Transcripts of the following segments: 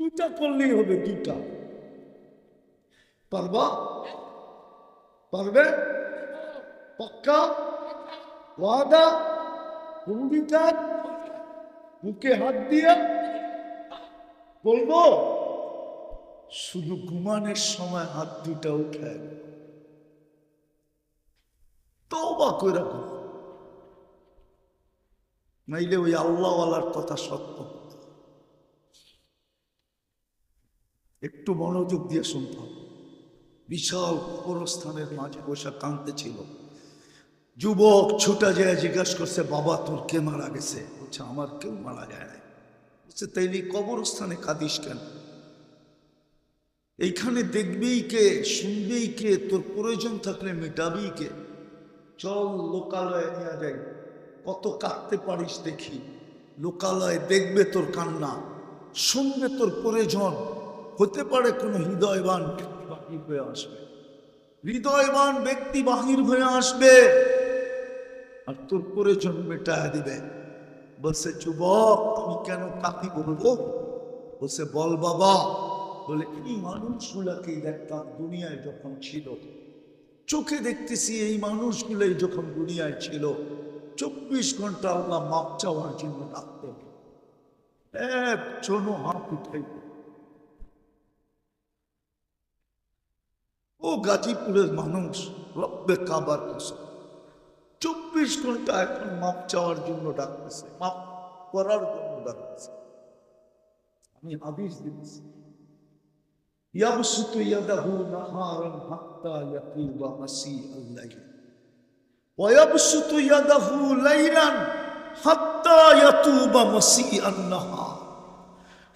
দুটা করলেই হবে দুটা পারবা? পারবে? পাক্কা? ওয়াদা? অঙ্গীকার বুকে হাত দিয়ে? বলব? শুধু ঘুমানোর সময় হাত দুটা উঠে তওবা করে নাইলে ওই আল্লাহওয়ালার কথা সত্য। একটু মনোযোগ দিয়ে শুনতে। বিশাল কবরস্থানের মাঝে বসে কাঁদতে ছিল। যুবক ছুটা যায়, জিজ্ঞাসা করছে, বাবা, তোর কে মারা গেছে? বলছে, আমার কেউ মারা যায় না বলছে, তাইলে কবরস্থানে কাঁদিস কেন? এইখানে দেখবেই কে শুনবেই কে, তোর প্রয়োজন থাকলে মেটাবেই কে? চল, লোকালয়ে নিয়ে যাই। কত কাঁদতে পারিস দেখি। লোকালয়ে দেখবে তোর কান্না, শুনবে তোর প্রয়োজন। হতে পারে কোনো হৃদয়বান বাহির হয়ে আসবে। হৃদয়বান ব্যক্তি বাহির হয়ে আসবে আর তোর করে প্রয়োজন মেটায় দিবে। বলছে, যুবক, আমি কেন কাকি বলব? বলছে, বল বাবা। বলে, এই মানুষগুলাকে দেখতাম দুনিয়ায় যখন ছিল, চোখে দেখতেছি এই মানুষগুলোই যখন দুনিয়ায় ছিল, চব্বিশ ঘণ্টা আল্লাহ মাপ চাওয়ার জন্য ডাকতেন। একজনও হাত উঠাইত ও গাজীপুরের মানুষ রব্বে কাবার কসম চব্বিশ ঘন্টা এখন মাপ চাওয়ার জন্য ডাকতেছে মাপ করার জন্য ডাকতেছে আমি হাদিস দিচ্ছি يبسط يده نهارا حتى يطيب مسيء الليل ويبسط يده ليلا حتى يتوب مسيء النهار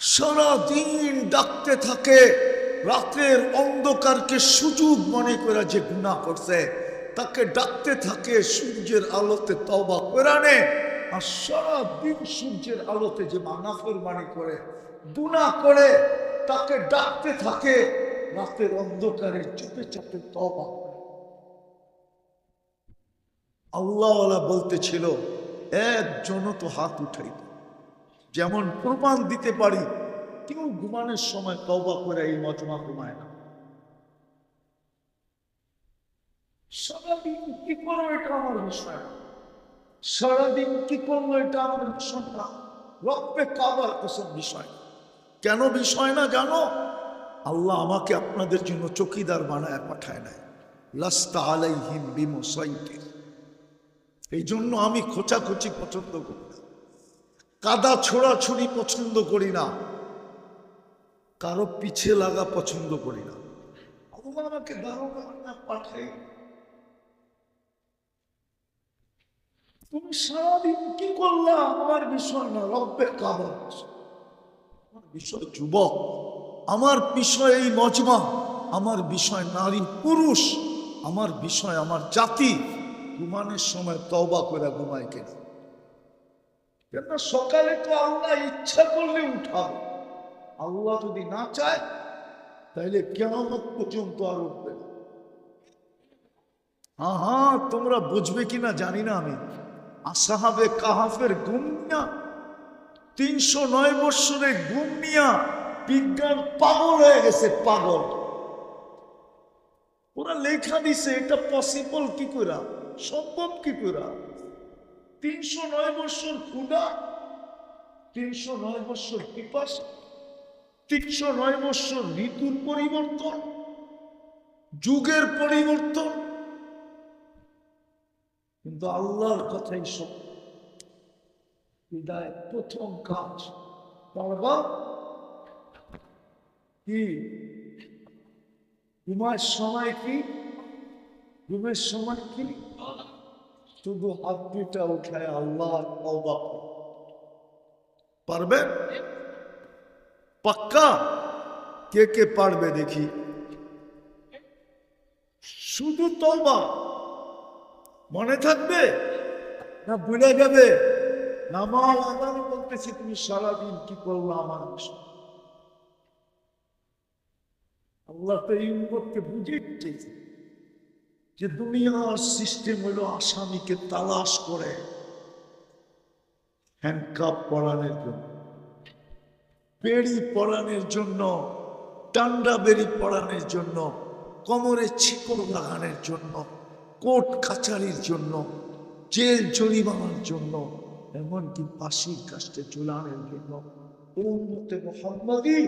সারা দিন ডাকতে থাকে রাতের অন্ধকারকে সুযোগ মনে করে যে গুণা করছে, তাকে ডাকতে থাকে সূর্যের আলোতে তবা কোরআনে আর সারা দিন সূর্যের আলোতে যে মানাফের মানে করে গুণা করে, তাকে ডাকতে থাকে, রাতের অন্ধকারে চুপে চাপে তবা আল্লাহওয়ালা বলতেছিল একজনও তো হাত উঠাইত যেমন প্রমাণ দিতে পারি কেউ ঘুমানোর সময় তবা করে এই মজমা ঘুমায় না। সারাদিন কি করো এটা আমার বিষয় সারাদিন কি করল এটা আমার বিষয় না। রক্তে কাবার বিষয়। কেন বিষয় না জানো? আল্লাহ আমাকে আপনাদের জন্য চকিদার বানায় পাঠায় নাই। লাস্তা আলাইহিম বিমসাইতির। এই জন্য আমি খোঁচাখুচি পছন্দ করি না। কাদা ছোড়াছুড়ি পছন্দ করি না। কারও পিছে লাগা পছন্দ করি না। আমাকে পাঠাই তুমি সারাদিন কি করলা? আমার বিষয় না, রব্বে কাবার। আমার বিষয় যুবক, আমার বিষয় এই মজমা আমার বিষয় নারী পুরুষ, আমার বিষয় আমার জাতি। ঘুমানোর সময় তওবা করে ঘুমায় কেন? সকালে তো আল্লাহ ইচ্ছা করলে উঠাবে। আল্লাহ যদি না চায় তাহলে কেমন পর্যন্ত আর উঠবে। হ্যাঁ তোমরা বুঝবে কিনা জানি না আমি। আসাহাবে কাহাফের নিয়া তিনশো নয় বৎসরে ঘুম নিয়া বিজ্ঞান পাগল হয়ে গেছে, পাগল। ওরা লেখা দিছে, এটা পসিবল কি করা সম্ভব কি করা তিনশো নয় বৎসর ক্ষুদা তিনশো নয় বৎসর পিপাস। তিনশো নয় বৎসর ঋতুর পরিবর্তন, যুগের পরিবর্তন। কিন্তু আল্লাহর কথাই সত্য। প্রথম কাজ পারবা কি? ঘুমার সময় কি? ঘুমের সময় কি? শুধু হাত দুটা উঠায় আল্লাহ। পারবে? পাক্কা কে কে পারবে দেখি শুধু তওবা মনে থাকবে না ভুলে যাবে নামাজ আদান বলতেছি তুমি সারাদিন কি করল আমার আল্লাহ তো এই উম্মতকে বুঝে যে দুনিয়ার সিস্টেম হলো আসামিকে তালাশ করে হ্যান্ডকাপ পরানোর জন্য। বেড়ি পরানোর জন্য টান্ডা বেড়ি পরানোর জন্য, কোমরে ছিকর লাগানোর জন্য কোর্ট কাছারির জন্য, জেল জরিমানার জন্য, এমনকি ফাঁসির কাস্টে ঝুলানোর জন্য। উম্মতে মোহাম্মদী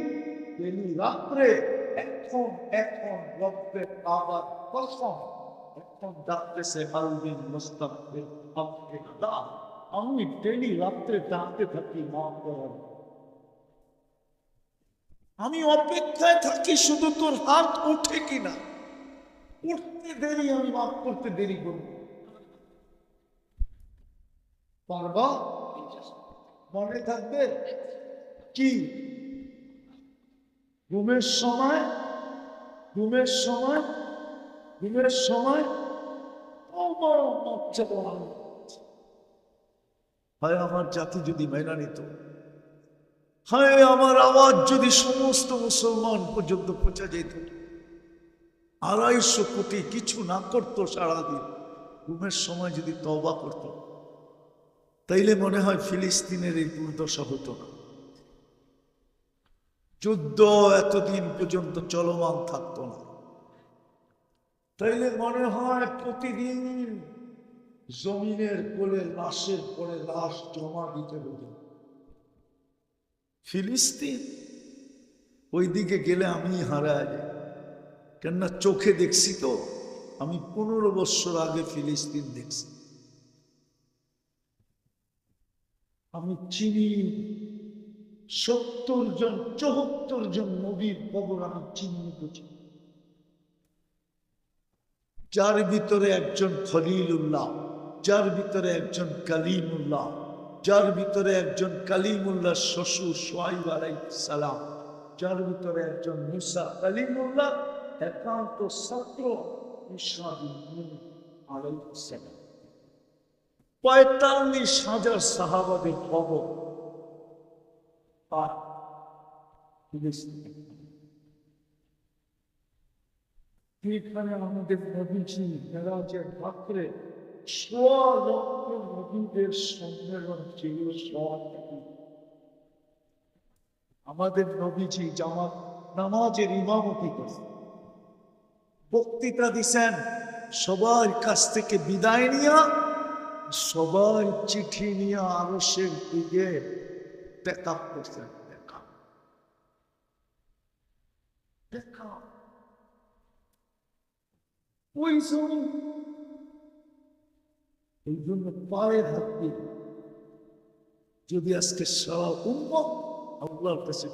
বেলি রাত্রে এখন এখন রব্বের বাবার কসম, এখন ডাকতেছে আলবিন মুস্তাফির দা আমি ডেলি রাত্রে ডাকতে থাকি মা করার আমি অপেক্ষায় থাকি শুধু তোর হাত ওঠে কিনা। উঠতে দেরি, আমি মাফ করতে দেরি করব। পারবা? মনে থাকবে? কি? ঘুমের সময়? ঘুমের সময়? ঘুমের সময়? বাচ্চা বানানো হয়, আমার জাতি যদি মেনা নিত। হায়, আমার আওয়াজ যদি সমস্ত মুসলমান পর্যন্ত পৌঁছা যেত, আড়াইশো কোটি কিছু না করতো সারাদিন, ঘুমের সময় যদি তওবা করত, তাইলে মনে হয় ফিলিস্তিনের এই দুর্দশা হতো না। যুদ্ধ এতদিন পর্যন্ত চলমান থাকতো না। তাইলে মনে হয় প্রতিদিন জমিনের কোলে লাশের পরে লাশ জমা দিতে হতো। ফিলিস্তিন? ওই দিকে গেলে আমি হারা যাই কেননা চোখে দেখছি তো, আমি পনেরো বছর আগে ফিলিস্তিন দেখছি। আমি চিনি, সত্তর জন, চৌহত্তর জন নবীর কবর আমি চিহ্নিত যার ভিতরে একজন খলিলুল্লাহ, যার ভিতরে একজন কালিমুল্লাহ যার ভিতরে একজন কালিমুল্লাহ শ্বশুর সোয়াইব সালাম, যার ভিতরে একজন মুসা কালিমুল্লাহ, একান্ত ছাত্র পঁয়তাল্লিশ হাজার সাহাবাদের খবর। আর এখানে আমাদের নবীজি মেরাজের সোয়া লক্ষ নবীদের সম্মেলন ছিল। আমাদের নবীজি জামাত নামাজের ইমামতি করছে বক্তৃতা দিছেন সবার কাছ থেকে বিদায় নিয়া সবাই চিঠি নিয়ে আরসের দিকে দেখা করছেন দেখা ওই জমি এই জন্য পায়ে হাত যদি আজকে সারা উন্মত আল্লাহর কাছে